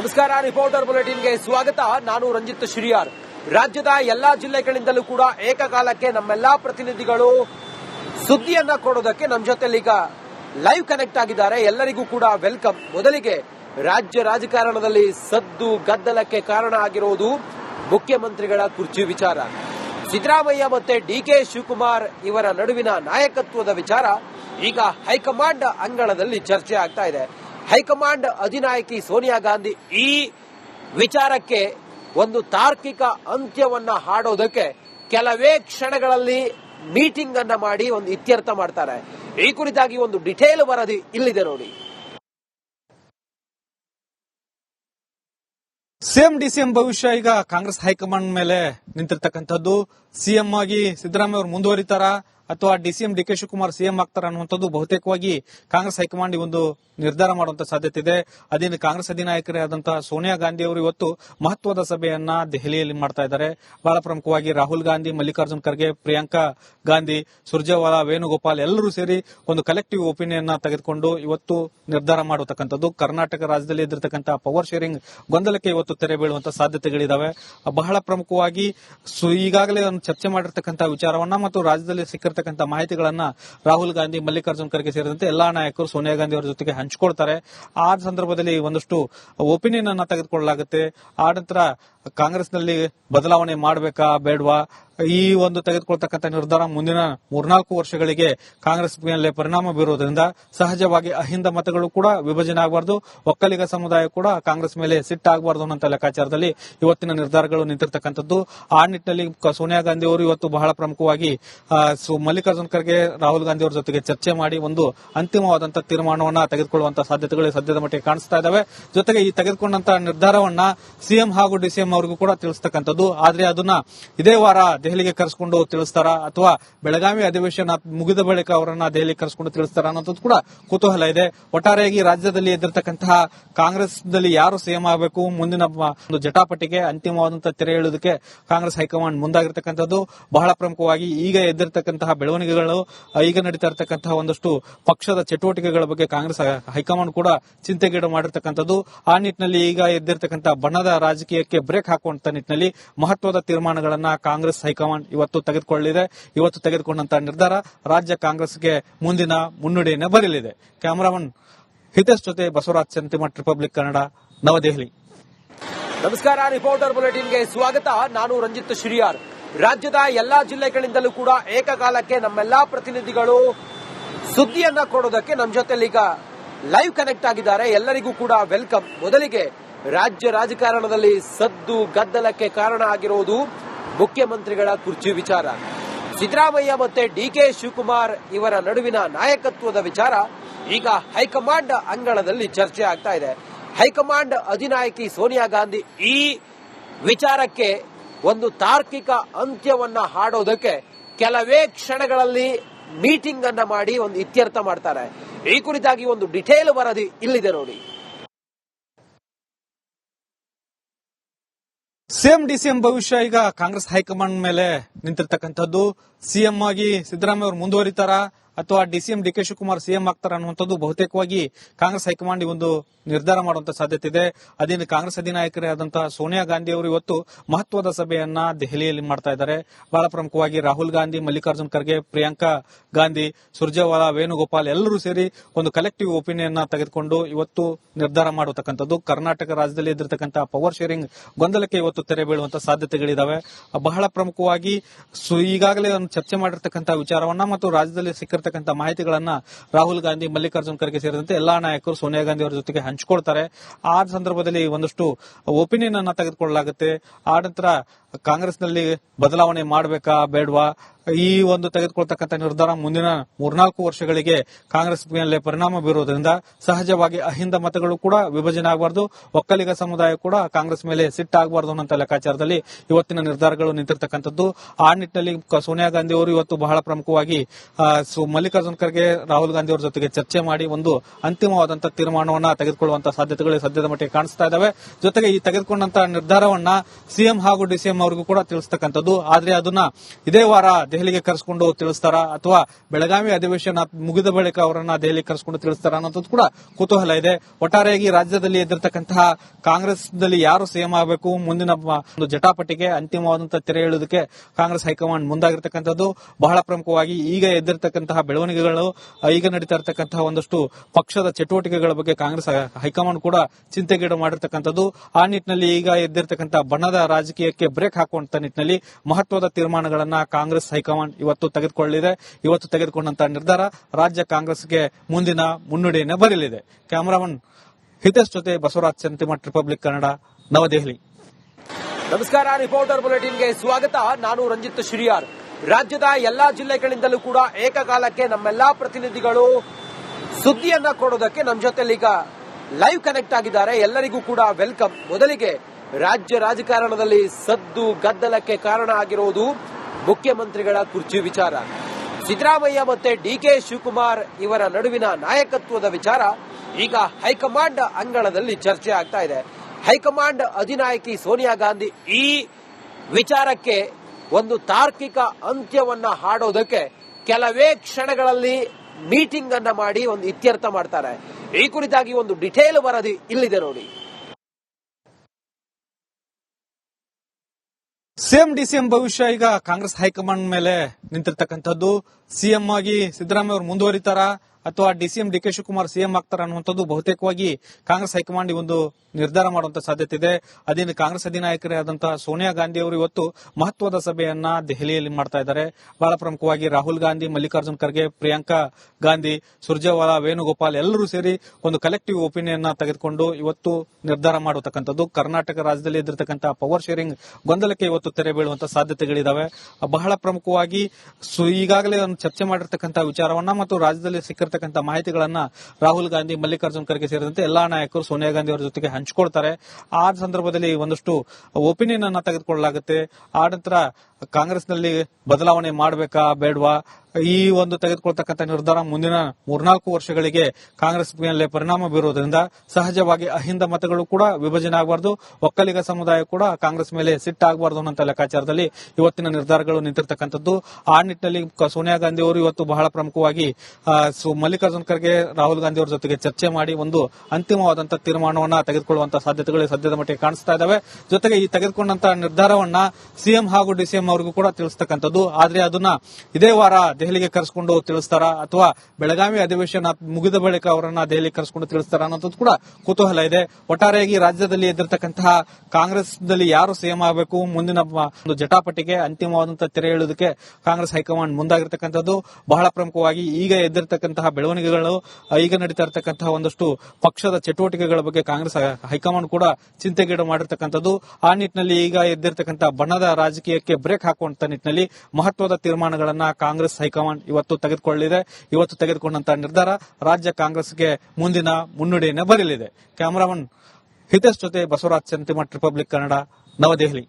ನಮಸ್ಕಾರ, ರಿಪೋರ್ಟರ್ ಬುಲೆಟಿನ್ಗೆ ಸ್ವಾಗತ. ನಾನು ರಂಜಿತ್ ಶ್ರೀಯಾರ್. ರಾಜ್ಯದ ಎಲ್ಲಾ ಜಿಲ್ಲೆಗಳಿಂದಲೂ ಕೂಡ ಏಕಕಾಲಕ್ಕೆ ನಮ್ಮೆಲ್ಲಾ ಪ್ರತಿನಿಧಿಗಳು ಸುದ್ದಿಯನ್ನ ಕೊಡೋದಕ್ಕೆ ನಮ್ಮ ಈಗ ಲೈವ್ ಕನೆಕ್ಟ್ ಆಗಿದ್ದಾರೆ. ಎಲ್ಲರಿಗೂ ಕೂಡ ವೆಲ್ಕಮ್ ಮೊದಲಿಗೆ ರಾಜ್ಯ ರಾಜಕಾರಣದಲ್ಲಿ ಸದ್ದು ಗದ್ದಲಕ್ಕೆ ಕಾರಣ ಆಗಿರುವುದು ಮುಖ್ಯಮಂತ್ರಿಗಳ ಕುರ್ಚಿ ವಿಚಾರ. ಸಿದ್ದರಾಮಯ್ಯ ಮತ್ತೆ ಡಿ ಕೆ ಶಿವಕುಮಾರ್ ಇವರ ನಡುವಿನ ನಾಯಕತ್ವದ ವಿಚಾರ ಈಗ ಹೈಕಮಾಂಡ್ ಅಂಗಳದಲ್ಲಿ ಚರ್ಚೆ ಆಗ್ತಾ ಇದೆ. ಹೈಕಮಾಂಡ್ ಅಧಿನಾಯಕಿ ಸೋನಿಯಾ ಗಾಂಧಿ ಈ ವಿಚಾರಕ್ಕೆ ಒಂದು ತಾರ್ಕಿಕ ಅಂತ್ಯವನ್ನ ಹಾಡೋದಕ್ಕೆ ಕೆಲವೇ ಕ್ಷಣಗಳಲ್ಲಿ ಮೀಟಿಂಗ್ ಅನ್ನ ಮಾಡಿ ಒಂದು ಇತ್ಯರ್ಥ ಮಾಡ್ತಾರೆ. ಈ ಕುರಿತಾಗಿ ಒಂದು ಡಿಟೇಲ್ ವರದಿ ಇಲ್ಲಿದೆ ನೋಡಿ. ಸಿಎಂ, ಡಿಸಿಎಂ ಭವಿಷ್ಯ ಈಗ ಕಾಂಗ್ರೆಸ್ ಹೈಕಮಾಂಡ್ ಮೇಲೆ ನಿಂತಿರ್ತಕ್ಕಂಥದ್ದು. ಸಿಎಂ ಆಗಿ ಸಿದ್ದರಾಮಯ್ಯ ಅವರು ಮುಂದುವರಿತಾರ? ಅಥವಾ DCM D K Shivakumar CM ಆಗ್ತಾರ ಅನ್ನುವಂಥದ್ದು ಬಹುತೇಕವಾಗಿ ಕಾಂಗ್ರೆಸ್ ಹೈಕಮಾಂಡ್ ಒಂದು ನಿರ್ಧಾರ ಮಾಡುವಂತ ಸಾಧ್ಯತೆ ಇದೆ. ಅದೇನು ಕಾಂಗ್ರೆಸ್ ಅಧಿನಾಯಕರೇ ಆದಂತಹ ಸೋನಿಯಾ ಗಾಂಧಿ ಅವರು ಇವತ್ತು ಮಹತ್ವದ ಸಭೆಯನ್ನ ದೆಹಲಿಯಲ್ಲಿ ಮಾಡ್ತಾ ಇದ್ದಾರೆ. ಬಹಳ ಪ್ರಮುಖವಾಗಿ ರಾಹುಲ್ ಗಾಂಧಿ, ಮಲ್ಲಿಕಾರ್ಜುನ್ ಖರ್ಗೆ, ಪ್ರಿಯಾಂಕಾ ಗಾಂಧಿ, ಸುರ್ಜೇವಾಲಾ, ವೇಣುಗೋಪಾಲ್ ಎಲ್ಲರೂ ಸೇರಿ ಒಂದು ಕಲೆಕ್ಟಿವ್ ಒಪಿನಿಯನ್ ತೆಗೆದುಕೊಂಡು ಇವತ್ತು ನಿರ್ಧಾರ ಮಾಡತಕ್ಕಂಥದ್ದು. ಕರ್ನಾಟಕ ರಾಜ್ಯದಲ್ಲಿ ಇದ್ದಿರತಕ್ಕಂತಹ ಪವರ್ ಶೇರಿಂಗ್ ಗೊಂದಲಕ್ಕೆ ಇವತ್ತು ತೆರೆ ಬೀಳುವಂತ ಸಾಧ್ಯತೆಗಳಿದಾವೆ. ಬಹಳ ಪ್ರಮುಖವಾಗಿ ಈಗಾಗಲೇ ಚರ್ಚೆ ಮಾಡಿರ್ತಕ್ಕಂತಹ ವಿಚಾರವನ್ನ ಮತ್ತು ರಾಜ್ಯದಲ್ಲಿ ಸಿಕ್ಕಿರ್ತಕ್ಕಂತಹ ಮಾಹಿತಿಗಳನ್ನ ರಾಹುಲ್ ಗಾಂಧಿ, ಮಲ್ಲಿಕಾರ್ಜುನ್ ಖರ್ಗೆ ಸೇರಿದಂತೆ ಎಲ್ಲಾ ನಾಯಕರು ಸೋನಿಯಾ ಗಾಂಧಿ ಅವರ ಜೊತೆಗೆ ಹಂಚಿಕೊಳ್ತಾರೆ. ಆ ಸಂದರ್ಭದಲ್ಲಿ ಒಂದಷ್ಟು ಒಪಿನಿಯನ್ ಅನ್ನ ತೆಗೆದುಕೊಳ್ಳಲಾಗುತ್ತೆ. ಆ ನಂತರ ಕಾಂಗ್ರೆಸ್ನಲ್ಲಿ ಬದಲಾವಣೆ ಮಾಡಬೇಕಾ, ಬೇಡವಾ? ಈ ಒಂದು ತೆಗೆದುಕೊಳ್ತಕ್ಕಂಥ ನಿರ್ಧಾರ ಮುಂದಿನ ಮೂರ್ನಾಲ್ಕು ವರ್ಷಗಳಿಗೆ ಕಾಂಗ್ರೆಸ್ ಮೇಲೆ ಪರಿಣಾಮ ಬೀರುವುದರಿಂದ ಸಹಜವಾಗಿ ಅಹಿಂದ ಮತಗಳು ಕೂಡ ವಿಭಜನೆ ಆಗಬಾರದು, ಒಕ್ಕಲಿಗ ಸಮುದಾಯ ಕೂಡ ಕಾಂಗ್ರೆಸ್ ಮೇಲೆ ಸಿಟ್ಟಾಗಬಾರದು ಅನ್ನೋ ಲೆಕ್ಕಾಚಾರದಲ್ಲಿ ಇವತ್ತಿನ ನಿರ್ಧಾರಗಳು ನಿಂತಿರ್ತಕ್ಕಂಥದ್ದು. ಆ ನಿಟ್ಟಿನಲ್ಲಿ ಸೋನಿಯಾ ಗಾಂಧಿ ಅವರು ಇವತ್ತು ಬಹಳ ಪ್ರಮುಖವಾಗಿ ಮಲ್ಲಿಕಾರ್ಜುನ ಖರ್ಗೆ, ರಾಹುಲ್ ಗಾಂಧಿ ಅವರ ಜೊತೆಗೆ ಚರ್ಚೆ ಮಾಡಿ ಒಂದು ಅಂತಿಮವಾದಂತಹ ತೀರ್ಮಾನವನ್ನ ತೆಗೆದುಕೊಳ್ಳುವಂತಹ ಸಾಧ್ಯತೆಗಳು ಸದ್ಯದ ಮಟ್ಟಿಗೆ ಕಾಣಿಸ್ತಾ ಇದಾವೆ. ಜೊತೆಗೆ ಈ ತೆಗೆದುಕೊಂಡಂತಹ ನಿರ್ಧಾರವನ್ನ ಸಿಎಂ ಹಾಗೂ ಡಿಸಿಎಂ ಅವರಿಗೂ ಕೂಡ ತಿಳಿಸ್ತಕ್ಕಂಥದ್ದು. ಆದ್ರೆ ಅದನ್ನ ಇದೇ ವಾರ ದೆಹಲಿಗೆ ಕರೆಸ್ಕೊಂಡು ತಿಳಿಸ್ತಾರ? ಅಥವಾ ಬೆಳಗಾವಿ ಅಧಿವೇಶನ ಮುಗಿದ ಬಳಿಕ ಅವರನ್ನ ದೆಹಲಿಗೆ ಕರೆಸ್ಕೊಂಡು ತಿಳಿಸ್ತಾರ ಅನ್ನೋದು ಕೂಡ ಕುತೂಹಲ ಇದೆ. ಒಟ್ಟಾರೆಯಾಗಿ ರಾಜ್ಯದಲ್ಲಿ ಎದ್ದಿರ್ತಕ್ಕಂತಹ ಕಾಂಗ್ರೆಸ್ನಲ್ಲಿ ಯಾರು ಸಿಎಂ ಆಗಬೇಕು? ಮುಂದಿನ ಒಂದು ಜಟಾಪಟಿಗೆ ಅಂತಿಮವಾದಂತಹ ತೆರೆ ಎಳೆಯೋದಕ್ಕೆ ಕಾಂಗ್ರೆಸ್ ಹೈಕಮಾಂಡ್ ಮುಂದಾಗಿರ್ತಕ್ಕಂಥದ್ದು. ಬಹಳ ಪ್ರಮುಖವಾಗಿ ಈಗ ಎದ್ದಿರ್ತಕ್ಕಂತಹ ಬೆಳವಣಿಗೆಗಳು, ಈಗ ನಡೀತಾ ಇರತಕ್ಕಂತಹ ಒಂದಷ್ಟು ಪಕ್ಷದ ಚಟುವಟಿಕೆಗಳ ಬಗ್ಗೆ ಕಾಂಗ್ರೆಸ್ ಹೈಕಮಾಂಡ್ ಕೂಡ ಚಿಂತೆಗೀಡು ಮಾಡಿರ್ತಕ್ಕಂಥದ್ದು. ಆ ನಿಟ್ಟಿನಲ್ಲಿ ಈಗ ಎದ್ದಿರತಕ್ಕಂತಹ ಬಣ್ಣದ ರಾಜಕೀಯಕ್ಕೆ ಬ್ರೇಕ್ ಹಾಕುವಂತ ನಿಟ್ಟಿನಲ್ಲಿ ಮಹತ್ವದ ತೀರ್ಮಾನಗಳನ್ನ ಕಾಂಗ್ರೆಸ್ ಹೈಕಮಾಂಡ್ ಇವತ್ತು ತೆಗೆದುಕೊಳ್ಳಲಿದೆ. ಇವತ್ತು ತೆಗೆದುಕೊಂಡಂತಹ ನಿರ್ಧಾರ ರಾಜ್ಯ ಕಾಂಗ್ರೆಸ್ಗೆ ಮುಂದಿನ ಮುನ್ನುಡಿಯನ್ನು ಬರಲಿದೆ. ಕ್ಯಾಮರಾಮನ್ ಹಿತೇಶ್ ಜೊತೆ ಬಸವರಾಜ್ ಸೆಂತಿಮಠ್ ರಿಪಬ್ಲಿಕ್ ಕನ್ನಡ, ನವದೆಹಲಿ. ನಮಸ್ಕಾರ, ರಿಪೋರ್ಟರ್ ಬುಲೆಟಿನ್ಗೆ ಸ್ವಾಗತ. ನಾನು ರಂಜಿತ್ ಶ್ರೀಯಾರ್. ರಾಜ್ಯದ ಎಲ್ಲಾ ಜಿಲ್ಲೆಗಳಿಂದಲೂ ಕೂಡ ಏಕಕಾಲಕ್ಕೆ ನಮ್ಮೆಲ್ಲಾ ಪ್ರತಿನಿಧಿಗಳು ಸುದ್ದಿಯನ್ನ ಕೊಡೋದಕ್ಕೆ ನಮ್ಮ ಜೊತೆ ಈಗ ಲೈವ್ ಕನೆಕ್ಟ್ ಆಗಿದ್ದಾರೆ. ಎಲ್ಲರಿಗೂ ಕೂಡ ವೆಲ್ಕಮ್ ಮೊದಲಿಗೆ ರಾಜ್ಯ ರಾಜಕಾರಣದಲ್ಲಿ ಸದ್ದು ಗದ್ದಲಕ್ಕೆ ಕಾರಣ ಆಗಿರುವುದು ಮುಖ್ಯಮಂತ್ರಿಗಳ ಕುರ್ಚಿ ವಿಚಾರ. ಸಿದ್ದರಾಮಯ್ಯ ಮತ್ತೆ ಡಿ ಕೆ ಶಿವಕುಮಾರ್ ಇವರ ನಡುವಿನ ನಾಯಕತ್ವದ ವಿಚಾರ ಈಗ ಹೈಕಮಾಂಡ್ ಅಂಗಳದಲ್ಲಿ ಚರ್ಚೆ ಆಗ್ತಾ ಇದೆ. ಹೈಕಮಾಂಡ್ ಅಧಿನಾಯಕಿ ಸೋನಿಯಾ ಗಾಂಧಿ ಈ ವಿಚಾರಕ್ಕೆ ಒಂದು ತಾರ್ಕಿಕ ಅಂತ್ಯವನ್ನ ಹಾಡೋದಕ್ಕೆ ಕೆಲವೇ ಕ್ಷಣಗಳಲ್ಲಿ ಮೀಟಿಂಗ್ ಅನ್ನ ಮಾಡಿ ಒಂದು ಇತ್ಯರ್ಥ ಮಾಡ್ತಾರೆ. ಈ ಕುರಿತಾಗಿ ಒಂದು ಡಿಟೇಲ್ ವರದಿ ಇಲ್ಲಿದೆ ನೋಡಿ. ಸಿಎಂ ಡಿಸಿಎಂ ಭವಿಷ್ಯ ಈಗ ಕಾಂಗ್ರೆಸ್ ಹೈಕಮಾಂಡ್ ಮೇಲೆ ನಿಂತಿರ್ತಕ್ಕಂಥದ್ದು. ಸಿಎಂ ಆಗಿ ಸಿದ್ದರಾಮಯ್ಯ ಅವರು ಮುಂದುವರಿತಾರ? ಅಥವಾ DCM D K Shivakumar CM ಆಗ್ತಾರೆ ಅನ್ನುವಂಥದ್ದು ಬಹುತೇಕವಾಗಿ ಕಾಂಗ್ರೆಸ್ ಹೈಕಮಾಂಡ್ ಒಂದು ನಿರ್ಧಾರ ಮಾಡುವಂತ ಸಾಧ್ಯತೆ ಇದೆ. ಅದೇನು ಕಾಂಗ್ರೆಸ್ ಅಧಿನಾಯಕರೇ ಆದಂತಹ ಸೋನಿಯಾ ಗಾಂಧಿ ಅವರು ಇವತ್ತು ಮಹತ್ವದ ಸಭೆಯನ್ನ ದೆಹಲಿಯಲ್ಲಿ ಮಾಡ್ತಾ ಇದ್ದಾರೆ. ಬಹಳ ಪ್ರಮುಖವಾಗಿ ರಾಹುಲ್ ಗಾಂಧಿ, ಮಲ್ಲಿಕಾರ್ಜುನ್ ಖರ್ಗೆ, ಪ್ರಿಯಾಂಕಾ ಗಾಂಧಿ, ಸುರ್ಜೇವಾಲಾ, ವೇಣುಗೋಪಾಲ್ ಎಲ್ಲರೂ ಸೇರಿ ಒಂದು ಕಲೆಕ್ಟಿವ್ ಒಪಿನಿಯನ್ ತೆಗೆದುಕೊಂಡು ಇವತ್ತು ನಿರ್ಧಾರ ಮಾಡತಕ್ಕಂಥದ್ದು. ಕರ್ನಾಟಕ ರಾಜ್ಯದಲ್ಲಿ ಇದ್ದಿರತಕ್ಕಂತಹ ಪವರ್ ಶೇರಿಂಗ್ ಗೊಂದಲಕ್ಕೆ ಇವತ್ತು ತೆರೆ ಬೀಳುವಂತ ಸಾಧ್ಯತೆಗಳಿದಾವೆ. ಬಹಳ ಪ್ರಮುಖವಾಗಿ ಈಗಾಗಲೇ ಚರ್ಚೆ ಮಾಡಿರ್ತಕ್ಕಂತಹ ವಿಚಾರವನ್ನ ಮತ್ತು ರಾಜ್ಯದಲ್ಲಿ ಸಿಕ್ಕಿರ್ತಕ್ಕಂತಹ ಮಾಹಿತಿಗಳನ್ನ ರಾಹುಲ್ ಗಾಂಧಿ, ಮಲ್ಲಿಕಾರ್ಜುನ್ ಖರ್ಗೆ ಸೇರಿದಂತೆ ಎಲ್ಲಾ ನಾಯಕರು ಸೋನಿಯಾ ಗಾಂಧಿ ಅವರ ಜೊತೆಗೆ ಹಂಚಿಕೊಳ್ತಾರೆ. ಆ ಸಂದರ್ಭದಲ್ಲಿ ಒಂದಷ್ಟು ಒಪಿನಿಯನ್ ಅನ್ನ ತೆಗೆದುಕೊಳ್ಳಲಾಗುತ್ತೆ. ಆ ನಂತರ ಕಾಂಗ್ರೆಸ್ನಲ್ಲಿ ಬದಲಾವಣೆ ಮಾಡಬೇಕಾ ಬೇಡವಾ? ಈ ಒಂದು ತೆಗೆದುಕೊಳ್ತಕ್ಕಂಥ ನಿರ್ಧಾರ ಮುಂದಿನ ಮೂರ್ನಾಲ್ಕು ವರ್ಷಗಳಿಗೆ ಕಾಂಗ್ರೆಸ್ ಮೇಲೆ ಪರಿಣಾಮ ಬೀರುವುದರಿಂದ ಸಹಜವಾಗಿ ಅಹಿಂದ ಮತಗಳು ಕೂಡ ವಿಭಜನೆ ಆಗಬಾರದು, ಒಕ್ಕಲಿಗ ಸಮುದಾಯ ಕೂಡ ಕಾಂಗ್ರೆಸ್ ಮೇಲೆ ಸಿಟ್ಟಾಗಬಾರದು ಅನ್ನೋ ಲೆಕ್ಕಾಚಾರದಲ್ಲಿ ಇವತ್ತಿನ ನಿರ್ಧಾರಗಳು ನಿಂತಿರ್ತಕ್ಕಂಥದ್ದು. ಆ ನಿಟ್ಟಿನಲ್ಲಿ ಸೋನಿಯಾ ಗಾಂಧಿ ಅವರು ಇವತ್ತು ಬಹಳ ಪ್ರಮುಖವಾಗಿ ಮಲ್ಲಿಕಾರ್ಜುನ ಖರ್ಗೆ, ರಾಹುಲ್ ಗಾಂಧಿ ಅವರ ಜೊತೆಗೆ ಚರ್ಚೆ ಮಾಡಿ ಒಂದು ಅಂತಿಮವಾದಂತಹ ತೀರ್ಮಾನವನ್ನ ತೆಗೆದುಕೊಳ್ಳುವಂತಹ ಸಾಧ್ಯತೆಗಳು ಸದ್ಯದ ಮಟ್ಟಿಗೆ ಕಾಣಿಸ್ತಾ ಇದಾವೆ. ಜೊತೆಗೆ ಈ ತೆಗೆದುಕೊಂಡಂತಹ ನಿರ್ಧಾರವನ್ನ ಸಿಎಂ ಹಾಗೂ ಡಿಸಿಎಂ ಅವ್ರಿಗೂ ಕೂಡ ತಿಳಿಸ್ತಕ್ಕಂಥದ್ದು. ಆದ್ರೆ ಅದನ್ನ ಇದೇ ವಾರ ದೆಹಲಿಗೆ ಕರೆಸ್ಕೊಂಡು ತಿಳಿಸ್ತಾರ? ಅಥವಾ ಬೆಳಗಾವಿ ಅಧಿವೇಶನ ಮುಗಿದ ಬಳಿಕ ಅವರನ್ನ ದೆಹಲಿಗೆ ಕರೆಸ್ಕೊಂಡು ತಿಳಿಸ್ತಾರ ಅನ್ನೋದು ಕೂಡ ಕುತೂಹಲ ಇದೆ. ಒಟ್ಟಾರೆಯಾಗಿ ರಾಜ್ಯದಲ್ಲಿ ಎದ್ದಿರ್ತಕ್ಕಂತಹ ಕಾಂಗ್ರೆಸ್ನಲ್ಲಿ ಯಾರು ಸಿಎಂ ಆಗಬೇಕು? ಮುಂದಿನ ಒಂದು ಜಟಾಪಟಿಗೆ ಅಂತಿಮವಾದಂತಹ ತೆರೆ ಎಳೆಯೋದಕ್ಕೆ ಕಾಂಗ್ರೆಸ್ ಹೈಕಮಾಂಡ್ ಮುಂದಾಗಿರ್ತಕ್ಕಂಥದ್ದು. ಬಹಳ ಪ್ರಮುಖವಾಗಿ ಈಗ ಎದ್ದಿರತಕ್ಕಂತಹ ಬೆಳವಣಿಗೆಗಳು, ಈಗ ನಡೀತಾ ಇರತಕ್ಕಂತಹ ಒಂದಷ್ಟು ಪಕ್ಷದ ಚಟುವಟಿಕೆಗಳ ಬಗ್ಗೆ ಕಾಂಗ್ರೆಸ್ ಹೈಕಮಾಂಡ್ ಕೂಡ ಚಿಂತೆಗೀಡು ಮಾಡಿರ್ತಕ್ಕಂಥದ್ದು. ಆ ನಿಟ್ಟಿನಲ್ಲಿ ಈಗ ಎದ್ದಿರತಕ್ಕಂತಹ ಬಣ್ಣದ ರಾಜಕೀಯಕ್ಕೆ ಬ್ರೇಕ್ ಹಾಕುವಂತ ನಿಟ್ಟಿನಲ್ಲಿ ಮಹತ್ವದ ತೀರ್ಮಾನಗಳನ್ನ ಕಾಂಗ್ರೆಸ್ ಹೈಕಮಾಂಡ್ ಇವತ್ತು ತೆಗೆದುಕೊಳ್ಳಲಿದೆ. ಇವತ್ತು ತೆಗೆದುಕೊಂಡಂತಹ ನಿರ್ಧಾರ ರಾಜ್ಯ ಕಾಂಗ್ರೆಸ್ಗೆ ಮುಂದಿನ ಮುನ್ನುಡಿಯನ್ನು ಬರಲಿದೆ. ಕ್ಯಾಮರಾಮನ್ ಹಿತೇಶ್ ಜೊತೆ ಬಸವರಾಜ್ ಸೆಂತಿಮಠ್ ರಿಪಬ್ಲಿಕ್ ಕನ್ನಡ, ನವದೆಹಲಿ. ನಮಸ್ಕಾರ, ರಿಪೋರ್ಟರ್ ಬುಲೆಟಿನ್ಗೆ ಸ್ವಾಗತ. ನಾನು ರಂಜಿತ್ ಶ್ರೀಯಾರ್. ರಾಜ್ಯದ ಎಲ್ಲಾ ಜಿಲ್ಲೆಗಳಿಂದಲೂ ಕೂಡ ಏಕಕಾಲಕ್ಕೆ ನಮ್ಮೆಲ್ಲಾ ಪ್ರತಿನಿಧಿಗಳು ಸುದ್ದಿಯನ್ನ ಕೊಡೋದಕ್ಕೆ ನಮ್ಮ ಜೊತೆಲಿ ಈಗ ಲೈವ್ ಕನೆಕ್ಟ್ ಆಗಿದ್ದಾರೆ. ಎಲ್ಲರಿಗೂ ಕೂಡ ವೆಲ್ಕಮ್ ಮೊದಲಿಗೆ ರಾಜ್ಯ ರಾಜಕಾರಣದಲ್ಲಿ ಸದ್ದು ಗದ್ದಲಕ್ಕೆ ಕಾರಣ ಆಗಿರುವುದು ಮುಖ್ಯಮಂತ್ರಿಗಳ ಕುರ್ಚಿ ವಿಚಾರ. ಸಿದ್ದರಾಮಯ್ಯ ಮತ್ತೆ ಡಿ ಕೆ ಶಿವಕುಮಾರ್ ಇವರ ನಡುವಿನ ನಾಯಕತ್ವದ ವಿಚಾರ ಈಗ ಹೈಕಮಾಂಡ್ ಅಂಗಳದಲ್ಲಿ ಚರ್ಚೆ ಆಗ್ತಾ ಇದೆ. ಹೈಕಮಾಂಡ್ ಅಧಿನಾಯಕಿ ಸೋನಿಯಾ ಗಾಂಧಿ ಈ ವಿಚಾರಕ್ಕೆ ಒಂದು ತಾರ್ಕಿಕ ಅಂತ್ಯವನ್ನ ಹಾಡೋದಕ್ಕೆ ಕೆಲವೇ ಕ್ಷಣಗಳಲ್ಲಿ ಮೀಟಿಂಗ್ ಅನ್ನ ಮಾಡಿ ಒಂದು ಇತ್ಯರ್ಥ ಮಾಡ್ತಾರೆ. ಈ ಕುರಿತಾಗಿ ಒಂದು ಡಿಟೇಲ್ ವರದಿ ಇಲ್ಲಿದೆ ನೋಡಿ. ಸಿಎಂ ಡಿಸಿಎಂ ಭವಿಷ್ಯ ಈಗ ಕಾಂಗ್ರೆಸ್ ಹೈಕಮಾಂಡ್ ಮೇಲೆ ನಿಂತಿರ್ತಕ್ಕಂಥದ್ದು. ಸಿಎಂ ಆಗಿ ಸಿದ್ದರಾಮಯ್ಯ ಅವರು ಮುಂದುವರಿತಾರ? ಅಥವಾ DCM D K Shivakumar CM ಆಗ್ತಾರ ಅನ್ನುವಂಥದ್ದು ಬಹುತೇಕವಾಗಿ ಕಾಂಗ್ರೆಸ್ ಹೈಕಮಾಂಡ್ ಒಂದು ನಿರ್ಧಾರ ಮಾಡುವಂತ ಸಾಧ್ಯತೆ ಇದೆ. ಅದೇನು ಕಾಂಗ್ರೆಸ್ ಅಧಿನಾಯಕರೇ ಆದಂತಹ ಸೋನಿಯಾ ಗಾಂಧಿ ಅವರು ಇವತ್ತು ಮಹತ್ವದ ಸಭೆಯನ್ನ ದೆಹಲಿಯಲ್ಲಿ ಮಾಡ್ತಾ ಇದ್ದಾರೆ. ಬಹಳ ಪ್ರಮುಖವಾಗಿ ರಾಹುಲ್ ಗಾಂಧಿ, ಮಲ್ಲಿಕಾರ್ಜುನ್ ಖರ್ಗೆ, ಪ್ರಿಯಾಂಕಾ ಗಾಂಧಿ, ಸುರ್ಜೇವಾಲಾ, ವೇಣುಗೋಪಾಲ್ ಎಲ್ಲರೂ ಸೇರಿ ಒಂದು ಕಲೆಕ್ಟಿವ್ ಒಪಿನಿಯನ್ ತೆಗೆದುಕೊಂಡು ಇವತ್ತು ನಿರ್ಧಾರ ಮಾಡತಕ್ಕಂಥದ್ದು. ಕರ್ನಾಟಕ ರಾಜ್ಯದಲ್ಲಿ ಇದ್ದಿರತಕ್ಕಂತಹ ಪವರ್ ಶೇರಿಂಗ್ ಗೊಂದಲಕ್ಕೆ ಇವತ್ತು ತೆರೆ ಬೀಳುವಂತ ಸಾಧ್ಯತೆಗಳಿದಾವೆ. ಬಹಳ ಪ್ರಮುಖವಾಗಿ ಈಗಾಗಲೇ ಚರ್ಚೆ ಮಾಡಿರ್ತಕ್ಕಂತಹ ವಿಚಾರವನ್ನ ಮತ್ತು ರಾಜ್ಯದಲ್ಲಿ ಸಿಕ್ಕಿರ್ತಕ್ಕಂತಹ ಮಾಹಿತಿಗಳನ್ನ ರಾಹುಲ್ ಗಾಂಧಿ, ಮಲ್ಲಿಕಾರ್ಜುನ್ ಖರ್ಗೆ ಸೇರಿದಂತೆ ಎಲ್ಲಾ ನಾಯಕರು ಸೋನಿಯಾ ಗಾಂಧಿ ಅವರ ಜೊತೆಗೆ ಹಂಚಿಕೊಳ್ತಾರೆ. ಆ ಸಂದರ್ಭದಲ್ಲಿ ಒಂದಷ್ಟು ಒಪಿನಿಯನ್ ಅನ್ನ ತೆಗೆದುಕೊಳ್ಳಲಾಗುತ್ತೆ. ಆ ನಂತರ ಕಾಂಗ್ರೆಸ್ನಲ್ಲಿ ಬದಲಾವಣೆ ಮಾಡಬೇಕಾ ಬೇಡವಾ? ಈ ಒಂದು ತೆಗೆದುಕೊಳ್ತಕ್ಕಂಥ ನಿರ್ಧಾರ ಮುಂದಿನ ಮೂರ್ನಾಲ್ಕು ವರ್ಷಗಳಿಗೆ ಕಾಂಗ್ರೆಸ್ ಮೇಲೆ ಪರಿಣಾಮ ಬೀರುವುದರಿಂದ ಸಹಜವಾಗಿ ಅಹಿಂದ ಮತಗಳು ಕೂಡ ವಿಭಜನೆ ಆಗಬಾರದು, ಒಕ್ಕಲಿಗ ಸಮುದಾಯ ಕೂಡ ಕಾಂಗ್ರೆಸ್ ಮೇಲೆ ಸಿಟ್ಟಾಗಬಾರದು ಅನ್ನೋ ಲೆಕ್ಕಾಚಾರದಲ್ಲಿ ಇವತ್ತಿನ ನಿರ್ಧಾರಗಳು ನಿಂತಿರ್ತಕ್ಕಂಥದ್ದು. ಆ ನಿಟ್ಟಿನಲ್ಲಿ ಸೋನಿಯಾ ಗಾಂಧಿ ಅವರು ಇವತ್ತು ಬಹಳ ಪ್ರಮುಖವಾಗಿ ಮಲ್ಲಿಕಾರ್ಜುನ ಖರ್ಗೆ, ರಾಹುಲ್ ಗಾಂಧಿ ಅವರ ಜೊತೆಗೆ ಚರ್ಚೆ ಮಾಡಿ ಒಂದು ಅಂತಿಮವಾದಂತಹ ತೀರ್ಮಾನವನ್ನ ತೆಗೆದುಕೊಳ್ಳುವಂತಹ ಸಾಧ್ಯತೆಗಳು ಸದ್ಯದ ಮಟ್ಟಿಗೆ ಕಾಣಿಸ್ತಾ ಇದಾವೆ. ಜೊತೆಗೆ ಈ ತೆಗೆದುಕೊಂಡಂತಹ ನಿರ್ಧಾರವನ್ನ ಸಿಎಂ ಹಾಗೂ ಡಿಸಿಎಂ ಅವರಿಗೂ ಕೂಡ ತಿಳಿಸ್ತಕ್ಕಂಥದ್ದು. ಆದ್ರೆ ಅದನ್ನ ಇದೇ ವಾರ ದೆಹಲಿಗೆ ಕರೆಸ್ಕೊಂಡು ತಿಳಿಸ್ತಾರ? ಅಥವಾ ಬೆಳಗಾವಿ ಅಧಿವೇಶನ ಮುಗಿದ ಬಳಿಕ ಅವರನ್ನ ದೆಹಲಿಗೆ ಕರೆಸ್ಕೊಂಡು ತಿಳಿಸ್ತಾರ ಅನ್ನೋದು ಕೂಡ ಕುತೂಹಲ ಇದೆ. ಒಟ್ಟಾರೆಯಾಗಿ ರಾಜ್ಯದಲ್ಲಿ ಎದ್ದಿರತಕ್ಕಂತಹ ಕಾಂಗ್ರೆಸ್ ದಲ್ಲಿ ಯಾರು ಸಿಎಂ ಆಗಬೇಕು? ಮುಂದಿನ ಒಂದು ಜಟಾಪಟಿಗೆ ಅಂತಿಮವಾದಂತಹ ತೆರೆ ಎಳೆಯೋದಕ್ಕೆ ಕಾಂಗ್ರೆಸ್ ಹೈಕಮಾಂಡ್ ಮುಂದಾಗಿರ್ತಕ್ಕಂಥದ್ದು. ಬಹಳ ಪ್ರಮುಖವಾಗಿ ಈಗ ಎದ್ದಿರ್ತಕ್ಕಂತಹ ಬೆಳವಣಿಗೆಗಳು, ಈಗ ನಡೀತಾ ಇರತಕ್ಕಂತಹ ಒಂದಷ್ಟು ಪಕ್ಷದ ಚಟುವಟಿಕೆಗಳ ಬಗ್ಗೆ ಕಾಂಗ್ರೆಸ್ ಹೈಕಮಾಂಡ್ ಕೂಡ ಚಿಂತೆಗೀಡು ಮಾಡಿರ್ತಕ್ಕಂಥದ್ದು. ಆ ನಿಟ್ಟಿನಲ್ಲಿ ಈಗ ಎದ್ದಿರತಕ್ಕಂತಹ ಬಣ್ಣದ ರಾಜಕೀಯಕ್ಕೆ ಬ್ರೇಕ್ ಹಾಕುವಂತ ನಿಟ್ಟಿನಲ್ಲಿ ಮಹತ್ವದ ತೀರ್ಮಾನಗಳನ್ನ ಕಾಂಗ್ರೆಸ್ ಹೈಕಮಾಂಡ್ ಇವತ್ತು ತೆಗೆದುಕೊಳ್ಳಲಿದೆ. ಇವತ್ತು ತೆಗೆದುಕೊಂಡಂತಹ ನಿರ್ಧಾರ ರಾಜ್ಯ ಕಾಂಗ್ರೆಸ್ಗೆ ಮುಂದಿನ ಮುನ್ನುಡಿಯನ್ನು ಬರಲಿದೆ. ಕ್ಯಾಮರಾಮನ್ ಹಿತೇಶ್ ಜೊತೆ ಬಸವರಾಜ್ ಸಂತಿಮಠ್ ರಿಪಬ್ಲಿಕ್ ಕನ್ನಡ, ನವದೆಹಲಿ.